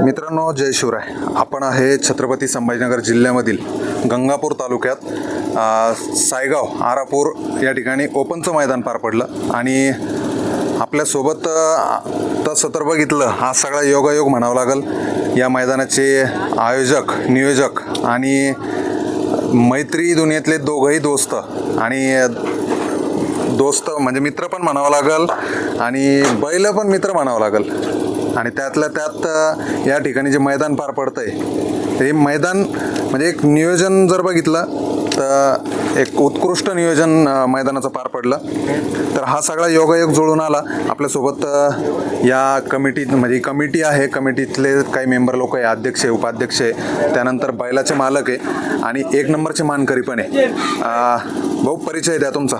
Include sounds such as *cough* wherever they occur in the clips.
मित्रांनो जय शिवराय. आपण आहे छत्रपती संभाजीनगर जिल्ह्यामधील गंगापूर तालुक्यात सायगाव आरापूर या ठिकाणी ओपनचं मैदान पार पडलं आणि आपल्यासोबत अ, तसं तर बघितलं हा सगळा योगायोग म्हणावं लागेल. या मैदानाचे आयोजक नियोजक आणि मैत्री दुनियेतले दोघंही दोस्त आणि दोस्त म्हणजे मित्र पण म्हणावं लागेल आणि बैल पण मित्र म्हणावं लागेल. आणि त्यातल्या त्यात या ठिकाणी जे मैदान पार पडतंय ते मैदान म्हणजे एक नियोजन जर बघितलं तर एक उत्कृष्ट नियोजन मैदानाचं पार पडलं. तर हा सगळा योगायोग जुळून आला. आपल्यासोबत या कमिटी म्हणजे कमिटी आहे. कमिटीतले काही मेंबर लोक आहे अध्यक्ष आहे उपाध्यक्ष आहे. त्यानंतर बैलाचे मालक आहे. आणि एक नंबरचे मानकरी पण आहे. भाऊ परिचय द्या तुमचा.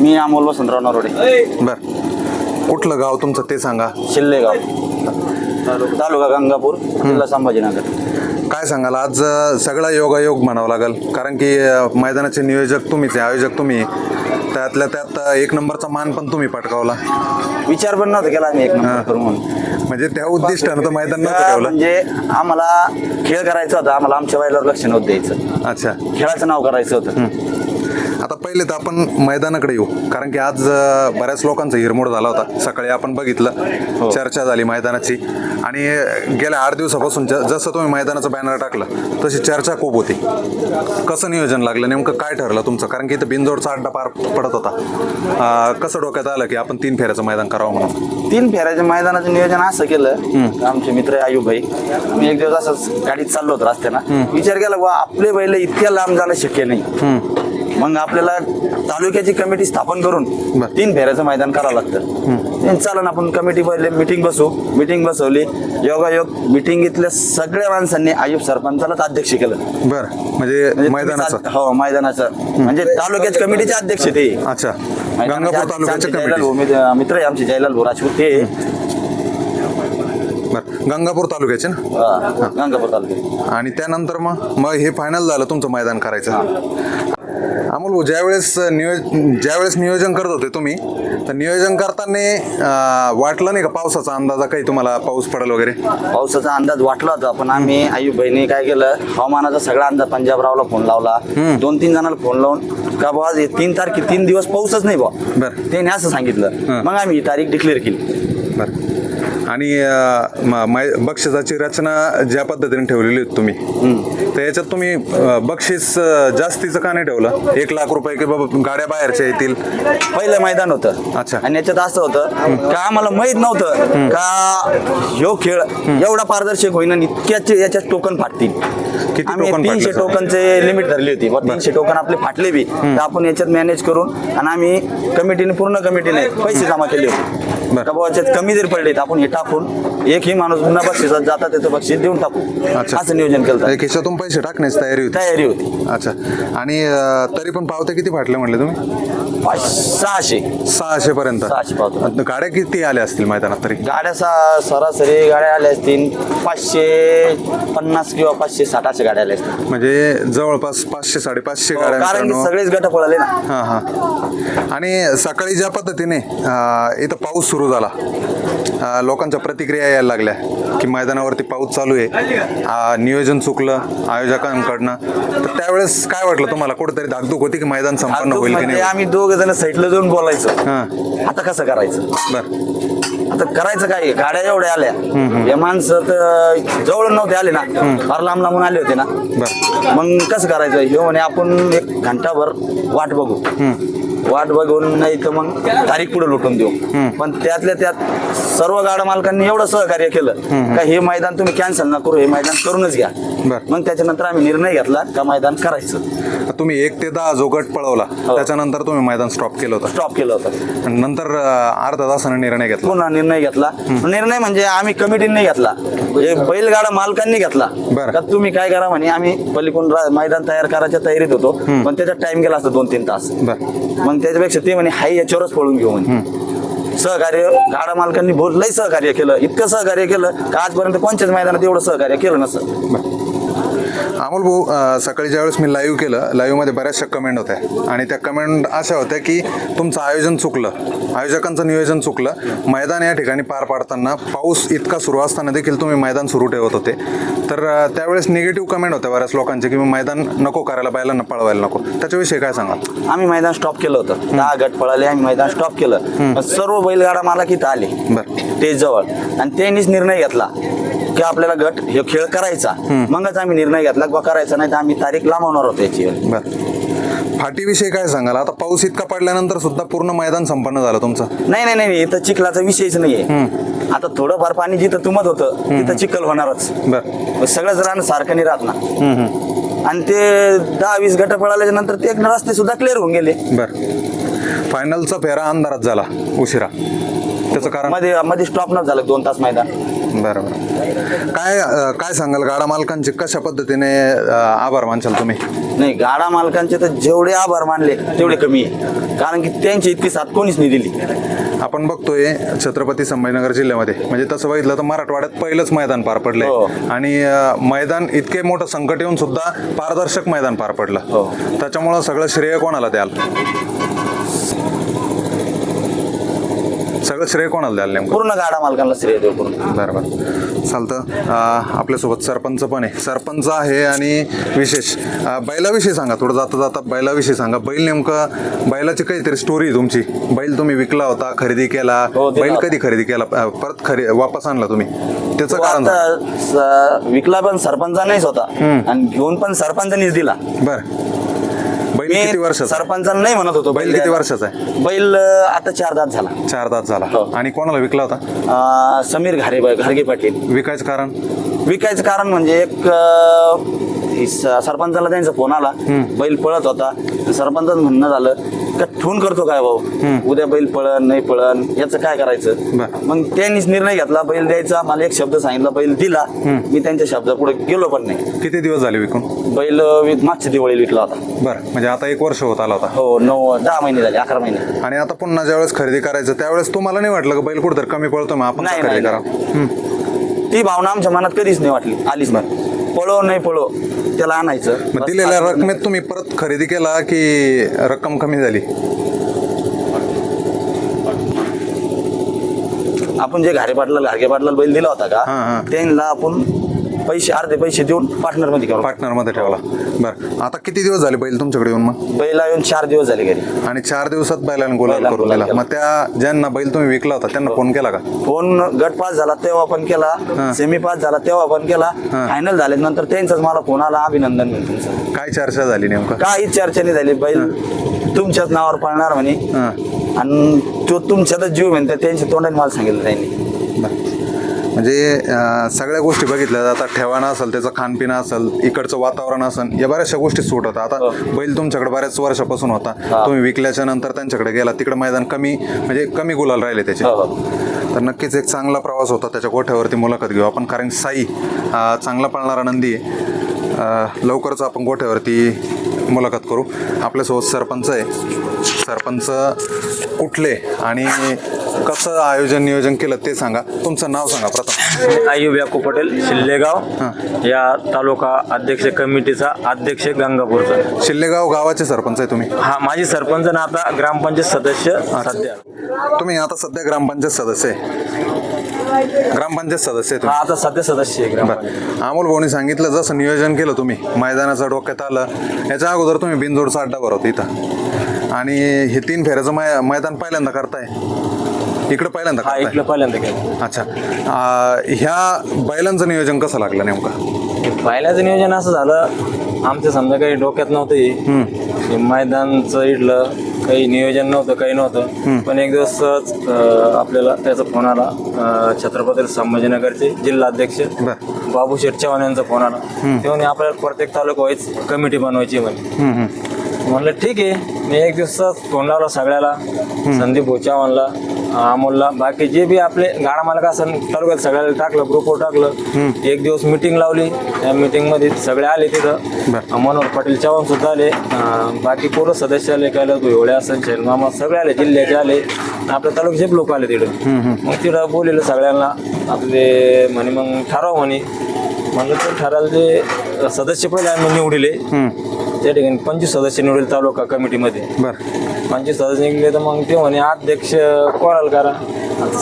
मी अमोल वसंतराव नरोडे. बर. कुठलं गाव तुमचं ते सांगा. शिल्लेगाव. तालुका गंगापूर जिल्हा संभाजीनगर. काय सांगाल? आज अ, सगळा योगायोग म्हणावं लागेल. कारण की अ, मैदानाचे नियोजक तुम्हीच आहे आयोजक तुम्ही. त्यातल्या त्यात अ, एक नंबरचा मान पण तुम्ही पटकावला. विचार पण नव्हता केला आम्ही एक नंबर करू म्हणून म्हणजे त्या उद्दिष्टानं तर मैदान नव्हतं ठेवलं. म्हणजे आम्हाला खेळ करायचा होता आम्हाला आमच्या बैलावर लक्ष नव्हतं द्यायचं. अच्छा. खेळाचं नाव करायचं होतं. आता पहिले तर आपण मैदानाकडे येऊ. कारण की आज बऱ्याच लोकांचा हिरमोड झाला होता. सकाळी आपण बघितलं चर्चा झाली मैदानाची. आणि गेल्या आठ दिवसापासून जसं तुम्ही मैदानाचं बॅनर टाकलं तशी चर्चा खूप होती. कसं नियोजन लागलं? नेमकं काय ठरलं तुमचं? कारण की इथं बिनजोडचा अड्डा पार पडत होता. कसं डोक्यात आलं की आपण तीन फेऱ्याचं मैदान करावं म्हणून? तीन फेऱ्याच्या मैदानाचं नियोजन असं केलं. आमचे मित्र आयुब भाई आम्ही एक दिवस असंच गाडीत चाललो होतो रस्त्यानं. विचार केला बा आपले बैल इतक्या लांब जाणं शक्य नाही. मग आपल्याला तालुक्याची कमिटी स्थापन करून बरं. तीन फेऱ्याचं मैदान करावं लागतं. चालन आपण कमिटी पहिले मिटिंग बसू मिटिंग बसवली. योगायोग मिटिंगीतल्या सगळ्या माणसांनी आयुब सरपंचालाच अध्यक्ष केलं. बरं. म्हणजे म्हणजे मैदानाचं. हो मैदानाचं. म्हणजे तालुक्याच्या कमिटीचे अध्यक्ष ते. अच्छा. मैदानाचे गंगापूर अध्यक्ष तालुक्याच्या आमचे जयलाल कमिटी भाऊ, मित्र- मित्र आहे आमचे जयलाल भाऊ राजपूत ते. बरं. गंगापूर तालुक्याचे ना? हा, गंगापूर तालुक्यात आणि त्यानंतर मग मग हे फायनल झालं तुमचं मैदान करायचं. अमोल भाऊ ज्यावेळेस नियोज ज्यावेळेस नियोजन करत होते तुम्ही तर नियोजन करताना वाटलं नाही का पावसाचा अंदाजा काही तुम्हाला पाऊस पडेल वगैरे? पावसाचा अंदाज वाटला होता पण आम्ही आयुब बहिणी काय केलं हवामानाचा सगळा अंदाज पंजाबरावला फोन लावला. दोन तीन जणांना फोन लावून का हे तीन तारखे तीन दिवस पाऊसच नाही बुवा. बरं. त्याने असं सांगितलं. मग आम्ही ही तारीख डिक्लेअर केली. बरं आणि म- बक्षिसाची रचना ज्या पद्धतीने ठेवलेली होती तुम्ही तर याच्यात तुम्ही बक्षीस जास्तीचं का नाही ठेवलं? एक लाख रुपये की बाबा गाड्या बाहेरच्या येतील. पहिलं मैदान होतं. अच्छा. आणि याच्यात असं होतं का आम्हाला माहीत नव्हतं का ह्यो खेळ एवढा पारदर्शक होईना आणि इतक्याचे याच्यात टोकन फाटतील. किती आम्ही टोकन तीनशे? टोकनचे लिमिट धरली होती. तीनशे टोकन आपले फाटले बी. तर आपण याच्यात मॅनेज करून आणि आम्ही कमिटीने पूर्ण कमिटीने पैसे जमा केले होते. कमी जरी पडले तर आपण हे टाकून एकही माणूस पुन्हा बक्षिसात जाता त्याचं बक्षीस देऊन टाकू. अच्छा. असं नियोजन केलं होतं. खिशातून पैसे टाकण्याची तयारी होती. तयारी होती. अच्छा. आणि अं, तरी पण पावते किती फाटले म्हटले तुम्ही? पाच सहाशे. सहाशे पर्यंत. सहाशे पावते. गाड्या किती आल्या असतील मैदानात तरी? गाड्या सा सरासरी गाड्या आल्या असतील पाचशे पन्नास किंवा पाचशे साठ अशा गाड्या आल्या असतील. म्हणजे जवळपास पाचशे साडेपाचशे गाड्या हो, कारण की मित्रांनो. सगळेच गट पळाले ना. हां हां. आणि सकाळी ज्या पद्धतीने अं, इथं पाऊस सुरू झाला लोकांच्या प्रतिक्रिया यायला लागल्या की मैदानावरती पाऊस चालू आहे. नियोजन चुकलं आयोजकांकडनं. तर त्यावेळेस काय वाटलं तुम्हाला? कुठेतरी धाकधूक होती की मैदान संपन्न होईल की म्हणजे नाही? आम्ही दोघ जण साईडला जाऊन बोलायचं. हां. आता कसं करायचं? बरं. आता करायचं काय? गाड्या एवढ्या आल्या. हे माणसं तर जवळ नव्हते आले ना. फार लांब लांबून आले होते ना. बरं. मग कसं करायचं? हे म्हणे आपण एक घंटाभर वाट बघू. वाट बघून नाही तर मग तारीख पुढे लुटून देऊ. पण त्यातल्या त्यात सर्व गाड्या मालकांनी एवढं सहकार्य केलं. का हे मैदान तुम्ही कॅन्सल न करू हे मैदान करूनच घ्या. मग त्याच्यानंतर आम्ही निर्णय घेतला का मैदान करायचं. तुम्ही एक ते दहा जो गट पळवला हो. त्याच्यानंतर तुम्ही मैदान स्टॉप केलं होतं. स्टॉप केलं होतं. नंतर अर्धा तासाने निर्णय घेतला. पुन्हा निर्णय घेतला. निर्णय म्हणजे आम्ही कमिटीने घेतला. बैलगाडा मालकांनी घेतला. बरं. का तुम्ही काय करा म्हणे आम्ही पलीकडून मैदान तयार करायच्या तयारीत होतो. पण त्याच्यात टाइम गेला असता दोन तीन तास. बरं. मग त्याच्यापेक्षा ते म्हणे हाय याच्यावरच पळून घेऊ म्हणे. सहकार्य गाडा मालकांनी भोल लय सहकार्य केलं. इतकं सहकार्य केलं का आजपर्यंत कोणत्याच मैदानात एवढं सहकार्य केलं नसतं. अमोल भाऊ सकाळी ज्यावेळेस मी लाईव्ह केलं लाईव्हमध्ये बऱ्याचशा कमेंट होत्या. आणि त्या कमेंट अशा होत्या की तुमचं आयोजन चुकलं. आयोजकांचं नियोजन चुकलं. मैदान या ठिकाणी पार पाडताना पाऊस इतका सुरू असताना देखील तुम्ही मैदान सुरू ठेवत होते. तर त्यावेळेस निगेटिव्ह कमेंट होत्या बऱ्याच लोकांचे की मी मैदान नको करायला बैलांना पळवायला नको. त्याच्याविषयी काय सांगाल? आम्ही मैदान स्टॉप केलं होतं. दहा गट पळाले आम्ही मैदान स्टॉप केलं. सर्व बैलगाडा मला इथं आले. बरं. स्टेज जवळ. आणि त्यांनीच निर्णय घेतला. की आपल्याला गट हे खेळ करायचा मगच आम्ही निर्णय घेतला किंवा करायचा नाही तर आम्ही तारीख लांबवणार होतो याची. फाटीविषयी काय सांगाल? आता पाऊस इतका पडल्यानंतर सुद्धा पूर्ण मैदान संपन्न झालं तुमचं. नाही नाही नाही इथं चिखलाचा विषयच नाहीये. आता थोडंफार पाणी जिथं तुंबत होतं तिथं चिखल होणारच. बरं. सगळंच रान सारखं नाही राहत ना. आणि ते दहा वीस गट पळाल्याच्या नंतर ते एक रस्ते सुद्धा क्लिअर होऊन गेले. बरं. फायनलचा फेरा अंधारात झाला उशिरा. त्याचं कारण? मध्ये मध्ये स्टॉप न झालं दोन तास मैदान. बरं बरं काय अं, काय सांगाल? गाडा मालकांचे कशा पद्धतीने अं, आभार मानशाल तुम्ही? नाही गाडा मालकांचे तर जेवढे आभार मानले तेवढे कमी आहे. कारण की त्यांची इतकी साथ कोणीच नाही दिली. आपण बघतोय छत्रपती संभाजीनगर जिल्ह्यामध्ये. म्हणजे तसं बघितलं तर मराठवाड्यात पहिलंच मैदान पार पडलंय. हो. आणि अं, मैदान इतके मोठं संकट येऊन सुद्धा पारदर्शक मैदान पार पडलं. हो. त्याच्यामुळं सगळं श्रेय कोणाला द्याल? सगळं श्रेय कोणाला द्याल नेमकं? पूर्ण गाडा मालकांना श्रेय देऊ पूर्ण. बरं बरं. चालतं. अं, आपल्यासोबत सरपंच पण आहे. सरपंच आहे आणि विशेष. अं, बैलाविषयी सांगा. थोडं जाता जाता बैलाविषयी सांगा. बैल नेमकं बैलाची काहीतरी स्टोरी आहे तुमची. बैल तुम्ही विकला होता खरेदी केला. हो, दिला बैल होता. कधी खरेदी केला? अं, परत खरे वापस आणला तुम्ही. त्याचं तो कारण आता स- विकला पण सरपंचानेच होता. आणि घेऊन पण सरपंचानेच दिला. बरं. बैल किती मी वर्षाचा? सरपंचाला नाही म्हणत होतो बैल किती वर्षाचा आहे? बैल अं, आता चार दात झाला. चार दात झाला. हो. आणि कोणाला विकला होता? अं, समीर घारे घारगे पाटील. विकायचं कारण? विकायचं कारण म्हणजे एक अं, स- सरपंचाला त्यांचा फोन आला. बैल पळत होता. सरपंचाचं म्हणणं झालं का ठेवून करतो काय भाऊ? उद्या बैल पळण नाही पळण याचं काय करायचं. मग त्यांनीच निर्णय घेतला बैल द्यायचा मला एक शब्द सांगितला बैल दिला. मी त्यांच्या शब्दा पुढे गेलो पण नाही. किती दिवस झाले विकून? बैल मागच्या दिवाळी विकला होता. बरं म्हणजे आता एक वर्ष होत आला होता. हो नऊ दहा महिने झाले अकरा महिने. आणि आता पुन्हा ज्यावेळेस खरेदी करायचं त्यावेळेस तुम्हाला नाही वाटलं का बैल कुठेतरी कमी पळतो मग आपण खरेदी करा. ती भावना आमच्या मनात कधीच नाही वाटली आलीच नाही. पळो नाही पळो त्याला आणायचं. मग दिलेल्या रकमेत तुम्ही परत खरेदी केला की रक्कम कमी झाली? आपण जे घारे पाटला घारगे पाटला बैल दिला होता. का त्यांना आपण पैसे अर्धे पैसे देऊन पार्टनरमध्ये करू. पार्टनरमध्ये ठेवला. बरं. आता किती दिवस झाले बैल तुमच्याकडे येऊन मग? बैला येऊन चार दिवस झाले घरी. आणि चार दिवसात बैलाने गुलाल करून गुलाल दिला. केला. मग त्या ज्यांना बैल तुम्ही विकला होता त्यांना फोन केला का? फोन गट पास झाला तेव्हा पण केला. सेमी पास झाला तेव्हा पण केला. फायनल झाले नंतर त्यांचाच मला फोन आला अभिनंदन तुमचं. काय चर्चा झाली नेमकं? काही चर्चा नाही झाली. बैल तुमच्याच नावावर पळणार म्हणे. हां. आणि तो तुमच्यातच जीव म्हणते त्यांच्या तोंडाने मला सांगितलं त्यांनी. बरं. म्हणजे सगळ्या गोष्टी बघितल्या जातात. ठेवाणं असेल त्याचं खानपिन असेल इकडचं वातावरण असेल या बऱ्याचशा गोष्टी सूट होतात. आता बैल तुमच्याकडे बऱ्याच वर्षापासून होता. हा. तुम्ही विकल्याच्या नंतर त्यांच्याकडे गेला तिकडे मैदान कमी म्हणजे कमी गुलाल राहिले त्याचे. हो, हो. तर नक्कीच एक चांगला प्रवास होता त्याच्या गोठ्यावरती मुलाखत घेऊ. आपण कारण साई चांगला पळणारा नंदी लवकरच आपण गोठ्यावरती मुलाखत करू. आपल्यासोबत सरपंच आहे. सरपंच कुठले आणि कसं आयोजन नियोजन केलं ते सांगा. तुमचं नाव सांगा प्रथम. आयुब याकू पटेल शिल्लेगाव. या तालुका अध्यक्ष कमिटीचा अध्यक्ष गंगापूरचा. शिल्लेगाव गावाचे सरपंच आहे तुम्ही? हा माझी सरपंच आणि आता ग्रामपंचायत सदस्य सध्या. तुम्ही आता सध्या ग्रामपंचायत सदस्य आहे. ग्रामपंचायत सदस्य आहे आता सध्या सदस्य आहे अमोल भाऊनी सांगितलं जसं नियोजन केलं तुम्ही मैदानाचं डोक्यात आलं. याच्या अगोदर तुम्ही बिनजोडचा अड्डा भरवता इथं. आणि हे तीन फेऱ्याचं मै मैदान पहिल्यांदा करताय? इकडं पहिल्यांदा हा करताय? इकडं पहिल्यांदा केलं अच्छा. ह्या बैलांचं नियोजन कसं लागलं नेमकं? पहिल्याचं नियोजन असं झालं आमच्या समजा काही डोक्यात नव्हतं हे. हे मैदानचं इडलं काही नियोजन नव्हतं काही नव्हतं. पण एक दिवस सहज, अं, आपल्याला त्याचा फोन आला अं, छत्रपती संभाजीनगरचे जिल्हाध्यक्ष बरं. बाबू शेठ चव्हाण यांचा फोन आला. ते म्हणे आपल्याला प्रत्येक तालुका व्हायच कमिटी बनवायची म्हणे. हम्म, हम्म. म्हणलं ठीक आहे. मी एक दिवसात फोन लावला सगळ्याला संदीप भोचा म्हणला अमोलला बाकी जे बी आपले गाडा मालक असन तालुक्यात सगळ्याला टाकलं ग्रुपवर टाकलं. एक दिवस मिटिंग लावली. त्या meeting मध्ये सगळे आले तिथं. मनोहर पाटील चव्हाण सुद्धा आले. बाकी पूर्ण सदस्य आले कैलास एवढे असेल शैलमामा सगळे आले जिल्ह्याचे आले. आपल्या तालुक्याचे लोक आले तिथं मग तिथं बोललेलं सगळ्यांना आपले म्हणे मग ठराव म्हणे. म्हणलं तर ठरायला ते सदस्य पहिले आम्ही निवडिले. त्या ठिकाणी पंचवीस सदस्य निवडले तालुका कमिटीमध्ये. बरं. पंचवीस सदस्य निघले तर मग ते म्हणे अध्यक्ष कोणाला करा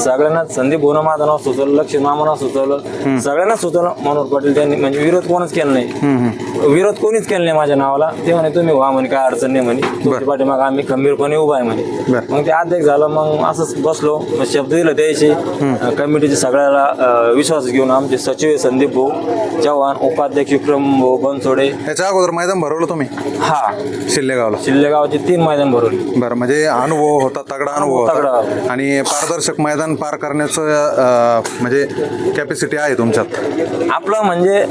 सगळ्यांना संदीप भोन माझं नाव सुचवलं लक्ष्मी मामा सुचवलं. सगळ्यांना सुचवलं. मनोहर पाटील त्यांनी म्हणजे विरोध कोणच केला नाही. विरोध कोणीच केला नाही माझ्या नावाला. ते म्हणे तुम्ही व्हा म्हणे काय अडचण नाही म्हणे. तुमच्या पाठीमाग आम्ही खंबीरपणे उभा आहे म्हणे. मग ते अध्यक्ष झालं मग असंच बसलो. शब्द दिला त्याशी कमिटीचे सगळ्याला विश्वास घेऊन आमचे सचिव आहे संदीप भाऊ चव्हाण उपाध्यक्ष विक्रम भाऊ बनसोडे. याच्या अगोदर मैदान भरवलं तुम्ही? हा. शिल्लेगावला. शिल्ले गावाचे तीन मैदान भरवले. बरं म्हणजे अनुभव होता तगडा अनुभव तगडा. आणि पारदर्शक मैदान पार करण्याचं म्हणजे कॅपॅसिटी आहे तुमच्यात? आपलं म्हणजे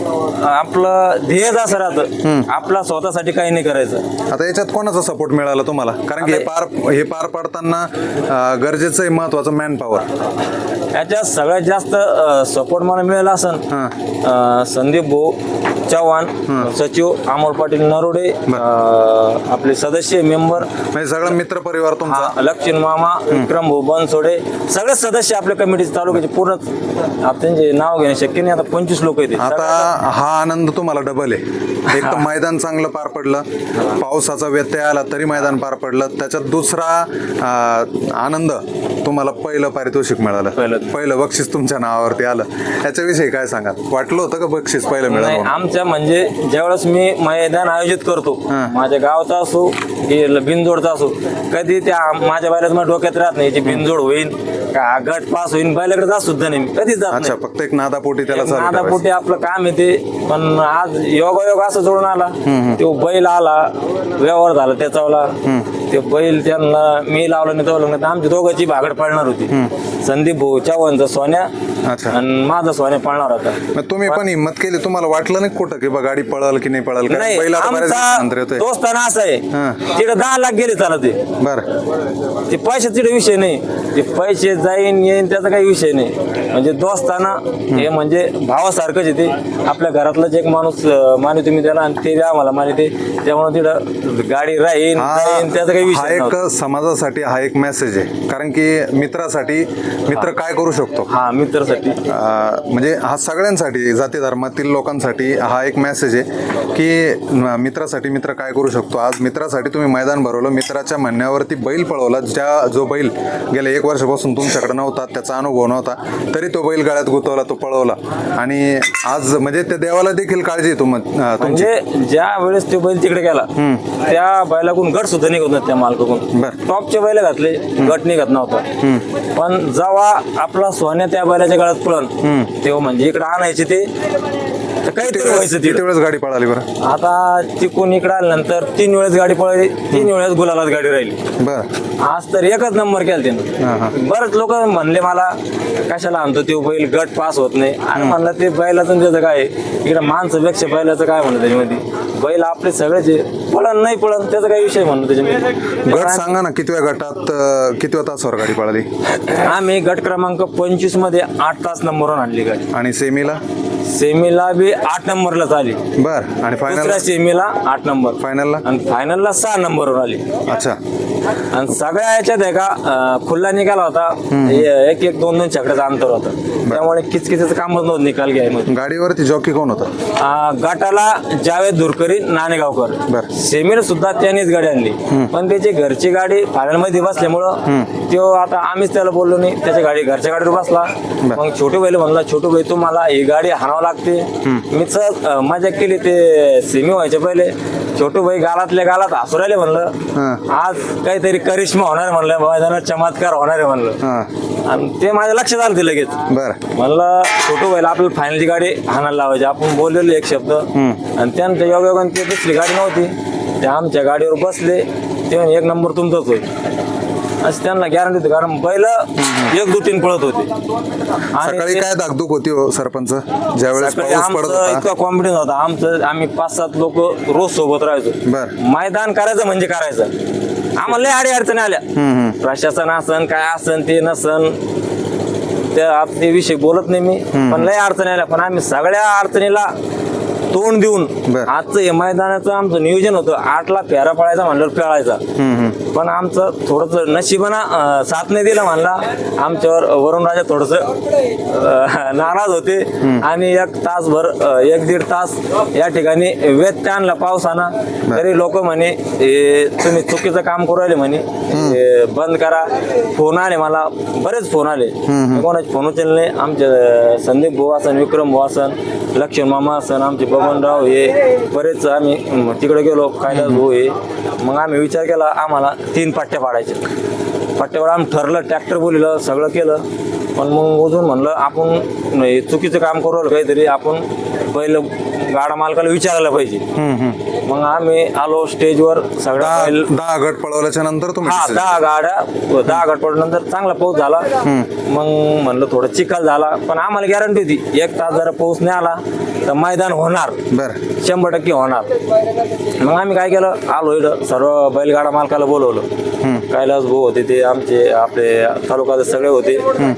आपलं ध्येय असं राहतं आपला स्वतःसाठी काही नाही करायचं. आता याच्यात कोणाचा सपोर्ट मिळाला तुम्हाला? कारण की हे पार हे पार पाडताना गरजेचं आहे महत्वाचं मॅन पॉवर याच्यात सगळ्यात जास्त सपोर्ट मला मिळाला असन संदीप भाऊ चव्हाण सचिव अमोल पाटील नरोडे आपले सदस्य मेंबर म्हणजे सगळा मित्र परिवार तुमचा. लक्ष्मण मामा विक्रम भाऊ बनसोडे सगळे सदस्य आपल्या कमिटीचे तालुक्याचे पूर्ण त्यांचे नाव घेणे शक्य नाही. आता पंचवीस लोक येते आता हा आनंद तुम्हाला डबल आहे. एक तर मैदान चांगलं पार पडलं. पावसाचा व्यत्यय आला तरी मैदान पार पडलं. त्याच्यात दुसरा आनंद तुम्हाला पहिलं पारितोषिक मिळालं. पहिलं. पहिलं बक्षीस तुमच्या नावावरती आलं. याच्याविषयी काय सांगा वाटलं होतं का बक्षीस पहिलं मिळालं आमच्या म्हणजे ज्यावेळेस मी मैदान आयोजित करतो माझ्या गावचा असो बिनजोडचा असो कधी त्या माझ्या बैलाच माझ्या डोक्यात राहत नाही बिनजोड होईल का? गट पास होईल बैलाकडे जात सुद्धा नाही. मी. कधीच जात अच्छा नाही. फक्त एक नादापोटी त्याला चालू नादा ठेवायचं. पोटी आपलं काम आहे ते. पण आज योगायोग असं जोडून आला. तो बैल आला व्यवहार झाला त्याचावला ते बैल त्यांना मी लावलं नाही तो लग्न आमची दोघांची भागड पडणार होती. संदीप भाऊ चव्हाणचा सोन्या अच्छा. आणि माझा सोन्या पळणार होता. मग तुम्ही पण हिंमत केली. तुम्हाला वाटलं नाही कुठं की बा गाडी पळल की नाही पळल? कारण नाही बऱ्याच आमचा येतोय. दोस्ताना असं हा. आहे तिकडे दहा लाख गेले चालत ते. बरं. ते पैशाचा तिकडे विषय नाही. ते पैसे जाईन येईन त्याचा काही विषय नाही. म्हणजे दोस्ताना हे म्हणजे भावासारखंच आहे ते. आपल्या घरातलाच एक माणूस अं, माने तुम्ही त्याला आणि ते आम्हाला माने ते. त्यामुळे तिकडं गाडी राहीन जाईन त्याचा काही हा विषय एक नव्हता. समाजासाठी हा एक मेसेज आहे. कारण की मित्रासाठी मित्र काय करू शकतो? हा मित्रासाठी. अं, म्हणजे हा सगळ्यांसाठी जाती धर्मातील लोकांसाठी हा एक मेसेज आहे की म- मित्रासाठी मित्र काय करू शकतो? आज मित्रासाठी तुम्ही मैदान भरवलं मित्राच्या म्हणण्यावरती बैल पळवला. ज्या जो बैल गेल्या एक वर्षापासून तुमच्याकडे नव्हता त्याचा अनुभव नव्हता. तरी तो बैल गाळ्यात गुतवला तो पळवला. आणि आज म्हणजे त्या देवाला देखील काळजी तुम म्हणजे ज्या वेळेस तो बैल तिकडे गेला त्या बैलाकडून गट सुद्धा निघत नव्हता त्या मालकाकडून. बरं. टॉपचे बैल घातले गट निघत नव्हता. पण जेव्हा आपला सोन्या त्या बैलाच्या गळ्यात पळण तेव्हा म्हणजे इकडे आणायचे ते वेळेस गाडी पळाली बरं? आता तिकून इकडे आल्यानंतर तीन वेळेस गाडी पळाली तीन वेळेस गुलालात गाडी राहिली. बरं. आज तर एकच नंबर केला. त्यानं. बरेच लोक म्हणले मला कशाला आणतो ते बैल? गट पास होत नाही. आणि म्हणलं ते बैलाचं त्याचं काय? इकडे माणसापेक्षा बैलाचं काय म्हणलं त्याच्यामध्ये? बैल आपले सगळेच. पळण नाही पळण त्याचा काही विषय म्हणलं त्याच्यामध्ये. गट सांगा ना कितव्या गटात कितव्या तासावर गाडी पळाली? आम्ही गट क्रमांक पंचवीसमध्ये आठ तास नंबरवर आणली गाडी. आणि सेमीला? सेमीला बी आठ नंबरला आली बर आणि फायनल सेमीला आठ नंबर. फायनलला आणि फायनलला सहा नंबरवर आली. अच्छा. आणि सगळ्या याच्यात आहे का खुल्ला निकाल होता. एक एक दोन दोन छकड्याचं अंतर होतं. त्यामुळे किचकिचं कामच नव्हतं निकाल घ्यायमध्ये गाडीवरती जॉकी कोण होता? गटाला जावेद धुरकरी नाणेगावकर. सेमीला सुद्धा त्यानेच गाडी आणली. पण त्याची घरची गाडी फायनलमध्ये बसल्यामुळं तो आता आम्हीच त्याला बोललो नाही. त्याच्या गाडी घरच्या गाडीवर बसला. मग छोटू भाईला म्हणला छोटू भाई तुम्हाला ही गाडी हाणावं लागते. मी अं, मजा केली ते सेमी व्हायच्या पहिले. छोटू भाई गालातल्या गालात हसू राहिले म्हणलं. आज काहीतरी करिश्मा होणार म्हणलं. मैदानात चमत्कार होणार आहे म्हणलं. आणि ते माझ्या लक्षात आलं ते लगेच. बर. म्हणलं छोटू व्हायला आपल्याला फायनलची गाडी हाणायला लावायची. आपण बोललेलो एक शब्द. आणि त्यांच्या योगायोगाने ते दुसरी गाडी नव्हती. ते आमच्या गाडीवर बसले. ते एक नंबर तुमचाच होईल. असं त्यांना गॅरंटी होती. कारण बैल एक दुटीन पळत होते. सकाळी काय धाकधूक होती हो सरपंच? ज्यावेळेस इतका कॉन्फिडन्स होता. आमचं आम्ही पाच सात लोक रोज सोबत राहायचो. मैदान करायचं म्हणजे करायचं. आम्हाला लय अडी अडचणी आल्या. प्रशासन असन काय असन ते नसन. त्या विषय बोलत नाही मी. पण लय अडचणी आल्या. पण आम्ही सगळ्या अडचणीला तोंड देऊन बर. आजचं हे मैदानाचं आमचं नियोजन होतं. आठला फेरा पळायचा म्हणल्यावर खेळायचा पण आमचं थोडस नशिबानं अं, साथ नाही दिला म्हणला. आमच्यावर वरुण राजा थोडस नाराज होते. आणि एक तासभर अं, एक दीड तास या ठिकाणी व्यत्यय आणला पावसानं. तरी लोक म्हणे "हे तुम्ही चुकीचं काम करू राहिले म्हणे. बंद करा. फोन आले मला बरेच फोन आले. कोणाचे फोन उचलले आमचे संदीप भाऊ असन विक्रम भाऊ असन लक्ष्मण मामा असन आमचे बबनराव हे बरेच आम्ही तिकडे गेलो कैलास भाऊ हे. मग आम्ही विचार केला आम्हाला तीन पट्ट्या पाडायचे. पट्ट्यावर आम्ही ठरलं ट्रॅक्टर बोलिलं सगळं केलं. पण मग अजून म्हणलं आपण चुकीचं काम करू काहीतरी आपण पहिलं गाडा मालकाला विचारायला पाहिजे. मग आम्ही आलो स्टेजवर सगळं दहा गट पळवल्याच्या नंतर तुम्ही हा दहा गाड्या दहा गट पडल्यानंतर चांगला पाऊस झाला. मग म्हणलं थोडं चिखल झाला. पण आम्हाला गॅरंटी होती एक तास जरा पाऊस नाही आला तर मैदान होणार. बरं. शंभर टक्के होणार. मग आम्ही काय केलं? आलो इथं सर्व बैलगाडा मालकाला बोलवलं. कैलास भाऊ होते ते आमचे आपले तालुक्यात सगळे होते.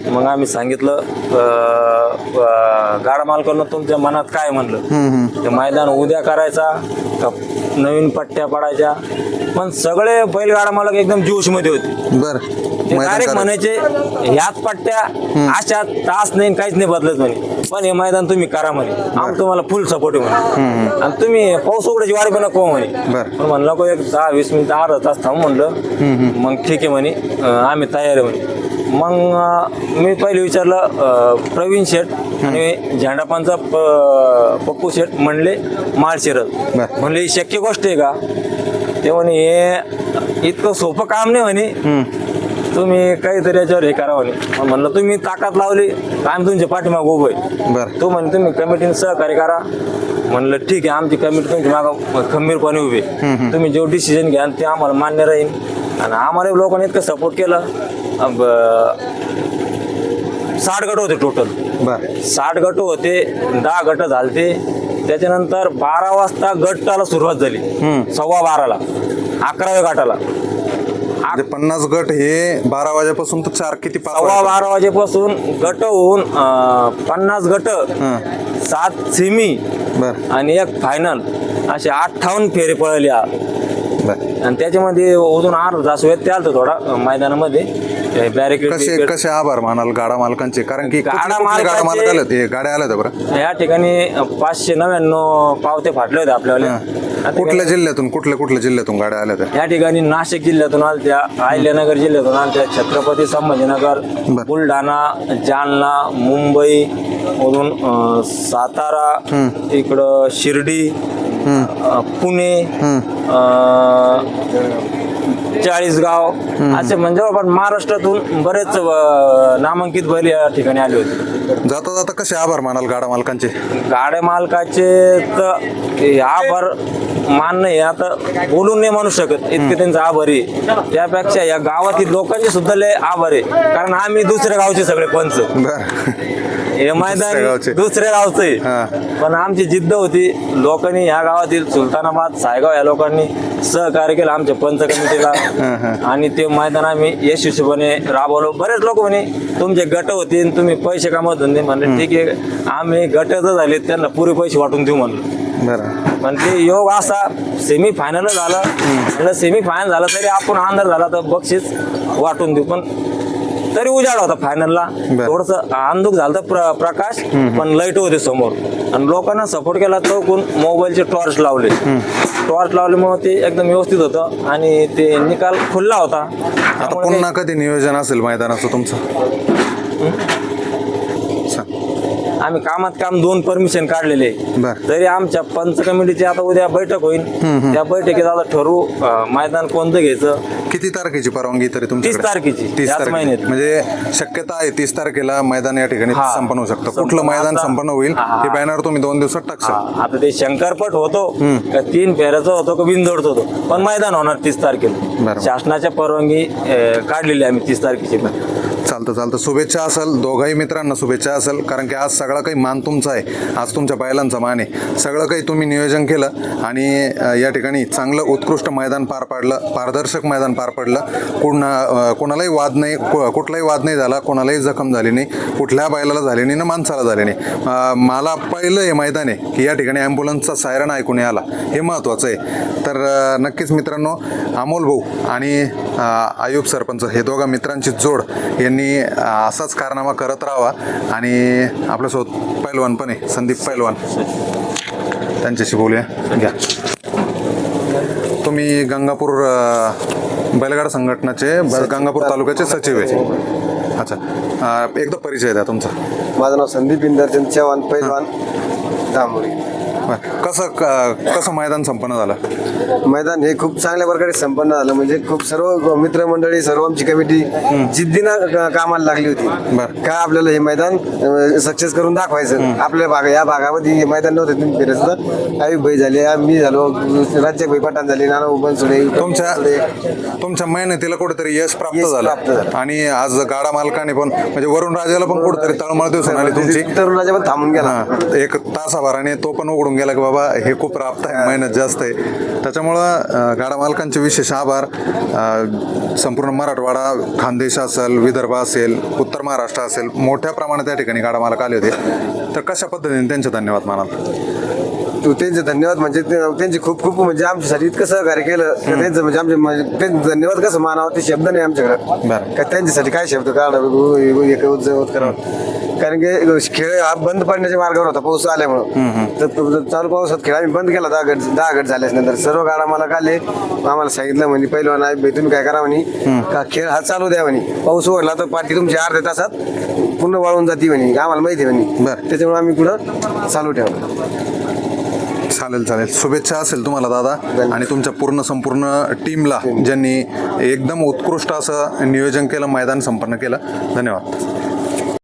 मग आम्ही सांगितलं अं, अं, गाडा मालकांना तुमच्या मनात काय म्हणलं? ते मैदान उद्या करायचा का नवीन पट्ट्या पडायच्या. पण सगळे बैलगाडा मालक एकदम जोशमध्ये होते. बरं. ते डायरेक्ट. म्हणायचे ह्याच पट्ट्या अशा तास नाही काहीच नाही बदलत म्हणे. पण हे मैदान तुम्ही करा म्हणे. आम्ही तुम्हाला फुल सपोर्ट म्हणे. आणि तुम्ही पाऊस उघडायची वारी पण नको म्हणे. पण म्हणलं को एक दहा वीस मिनिटं अर्धा तास थांब म्हणलं. मग ठीक आहे म्हणे. आम्ही तयार आहे म्हणे. मग मी पहिले विचारलं प्रवीण शेठ आणि झेंडापांचा प- पप्पू शेठ म्हणले माळशिरत बरं. म्हणले ही शक्य गोष्ट आहे का? ते म्हणे हे इतकं सोपं काम नाही म्हणे. तुम्ही काहीतरी याच्यावर हे करा म्हणे मग म्हणलं तुम्ही ताकद लावली आम्ही तुमच्या पाठीमाग उभं आहे. बरं. तो म्हणे तुम्ही कमिटीने सहकार्य करा. म्हणलं ठीक आहे आमची कमिटी तुमच्या मागं खंबीरपणे उभी आहे. तुम्ही जो डिसिजन घ्या ते आम्हाला मान्य राहील. आणि आम्हाला लोकांनी इतकं सपोर्ट केलं. अब, साठ गट होते टोटल बरं. साठ गट होते दहा गट झालते. त्याच्यानंतर बारा वाजता गटाला सुरुवात झाली. सव्वा बाराला अकराव्या गटाला. म्हणजे पन्नास गट हे बारा वाजेपासून तर चार किती पाच सव्वा? बारा वाजेपासून गट होऊन अं, पन्नास गट सात सेमी बरं. आणि एक फायनल असे अठ्ठावन्न फेरे पळले आ- बरं. आणि त्याच्यामध्ये अजून अर्धा तास व्यत्यय आलता थोडा अं, मैदानामध्ये. बॅरिकेड कसे कसे आभार मानाल गाडा मालकांचे? कारण की गाडा कुठले- कुठले गाडा मालक आले हे गाड्या आल्या होत्या बरं. या ठिकाणी पाचशे नव्याण्णव पावते फाटले होते आपल्याला कुठल्या जिल्ह्यातून कुठल्या कुठल्या जिल्ह्यातून गाड्या आल्या होत्या? या ठिकाणी नाशिक जिल्ह्यातून आलत्या अहिल्यानगर जिल्ह्यातून आलत्या छत्रपती संभाजीनगर बर. बुलढाणा जालना मुंबई मधून अं, सातारा इकडं शिर्डी अं, पुणे अं, चाळीसगाव असे म्हणजे आपण महाराष्ट्रातून बरेच नामांकित बैल या ठिकाणी आले होते. जाता जाता कसे आभार मानाल गाडा मालकांचे? गाड्या मालकाचे तर हे आभार मानणं हे आता बोलून नाही म्हणू शकत. इतके त्यांचा आभार आहे. त्यापेक्षा या गावातील लोकांचे सुद्धा लय आभार आहे. कारण आम्ही दुसऱ्या गावचे सगळे पंच. बरं. हे मैदान गावचे. दुसऱ्या गावचं हा. आहे पण आमची जिद्द होती लोकांनी ह्या गावातील सुलतानाबाद सायगाव या लोकांनी सहकार्य केलं आमच्या पंच कमिटीला. *laughs* आणि ते मैदान आम्ही यशस्वीपणे राबवलं. बरेच लोक म्हणे तुमचे गट होते तुम्ही पैसे कमवत होते म्हणले ठीक आहे आम्ही गट जर झाले त्यांना पुरे पैसे वाटून देऊ म्हणलं. बरं. पण ते योग असा सेमी फायनल झालं. म्हणलं सेमी फायनल झालं तरी आपण अंधार झाला तर बक्षीस वाटून देऊ. पण तरी उजाड होता फायनलला बरं. थोडस अंधुक झालं तर प्र, प्रकाश पण लाइट होते समोर. आणि लोकांना सपोर्ट केला चौकून मोबाईलचे टॉर्च लावले. टॉर्च लावल्यामुळे ते एकदम व्यवस्थित होतं. आणि ते निकाल खुल्ला होता. आता त्यामुळे ते- पुन्हा कधी नियोजन असेल मैदानाचं तुमचं. आम्ही कामात काम दोन परमिशन काढलेले. बरं. तरी आमच्या पंच कमिटीची आता उद्या बैठक होईल. त्या बैठकीत आता ठरवू अं, मैदान कोणतं घ्यायचं? किती तारखेची परवानगी तरी तुमच्याकडे? तीस तारखेची, तीस याच महिन्यात. म्हणजे शक्यता आहे तीस तारखेला मैदान या ठिकाणी हा. संपन्न होऊ शकतं. संपन्न. कुठलं मैदान आता- संपन्न होईल हा, बॅनर तुम्ही दोन दिवसात हा, आता ते शंकरपट होतो का तीन फेऱ्याचं होतो का बिनजोडचं होतो. पण मैदान होणार तीस तारखेला. बरोबर. शासनाच्या परवानगी अं, काढलेली आहे आम्ही तीस तारखेची. चालतं चालतं. शुभेच्छा असेल दोघाही मित्रांना शुभेच्छा असेल. कारण की आज सगळं काही मान तुमचा आहे. आज तुमच्या बैलांचा मान आहे. सगळं काही तुम्ही नियोजन केलं आणि या ठिकाणी चांगलं उत्कृष्ट मैदान पार पाडलं पारदर्शक मैदान पार पडलं. कुणा कोणालाही वाद नाही कु- कुठलाही वाद नाही झाला कोणालाही जखम झाली नाही कुठल्या बैलाला झाली नाही ना माणसाला झाली नाही. मला पहिलं हे मैदान आहे की या ठिकाणी ॲम्ब्युलन्सचा सायरन ऐकून आला हे महत्त्वाचं आहे. तर नक्कीच मित्रांनो अमोल भाऊ आणि आयुब सरपंच हे दोघा मित्रांची जोड हे अ, असाच कारनामा करत राहावा. आणि आपल्यासोबत पैलवान पण आहे संदीप पैलवान. त्यांच्याशी बोलूया. घ्या. तुम्ही गंगापूर बैलगाडा संघटनाचे गंगापूर तालुक्याचे सचिव आहे. अच्छा. एकदा परिचय द्या तुमचा. माझं नाव संदीप इंदरचंद चव्हाण पैलवान दामोरी. बरं. कसं क- कसं मैदान संपन्न झालं? मैदान हे खूप चांगल्या प्रकारे संपन्न झालं. म्हणजे खूप सर्व मित्रमंडळी सर्व आमची कमिटी जिद्दीनं क- कामाला लागली होती. बरं. काय आपल्याला हे मैदान सक्सेस करून दाखवायचं? आपल्या भाग या भागामध्ये हे मैदान नव्हतं तुम्ही होतं. आयुब भाई झाले आ- मी झालो राज्य भाई पठाण झाले नाना बनसुडे तुमच्या तुमच्या मेहनतीला कुठेतरी यश प्राप्त यश झालं. झालं. आणि आज गाडा मालकाने पण म्हणजे वरुण राजाला पण कुठेतरी तळमळ दिवसून आली तुमची. तरुणाच्या पण थांबून गेला. हा, एक तासाभराने तो पण उघडून गेला की बाबा हे खूप राबत आहे मेहनत जास्त आहे. त्याच्यामुळं गाडा मालकांचे विशेष आभार. संपूर्ण मराठवाडा खानदेश असेल विदर्भ असेल उत्तर महाराष्ट्र असेल मोठ्या प्रमाणात त्या ठिकाणी गाडा मालक आले होते. तर कशा पद्धतीने त्यांचे धन्यवाद मानाल तू त्यांचे धन्यवाद म्हणजे त्यांचे खूप खूप म्हणजे आमच्यासाठी इतकं सहकार्य केलं. तर त्यांचं म्हणजे आमचे म्हणजे त्यांचे धन्यवाद कसं मानावं ते शब्द नाही आमच्याकडे. बरं. का त्यांच्यासाठी काय शब्द? काढावं एक करावं. कारण की खेळ हा बंद पडण्याच्या मार्गावर होता पाऊस आल्यामुळं. तर चालू पावसात खेळ आम्ही बंद केला दहा गट दहा गट झाल्यास नंतर सर्व गाडा मला काढले. आम्हाला सांगितलं म्हणे पहिलवान आहे तुम्ही काय करा म्हणे. का खेळ हा चालू द्या म्हणे. पाऊस उघडला तर पाठी तुमची अर्ध्या तासात पूर्ण वाळून जाते म्हणे. आम्हाला माहिती आहे म्हणे. बरं. त्याच्यामुळे आम्ही कुठं चालू ठेवलं. चालेल चालेल. शुभेच्छा असेल तुम्हाला दादा. आणि तुमच्या पूर्ण संपूर्ण टीमला ज्यांनी एकदम उत्कृष्ट असं नियोजन केलं मैदान संपन्न केलं. धन्यवाद.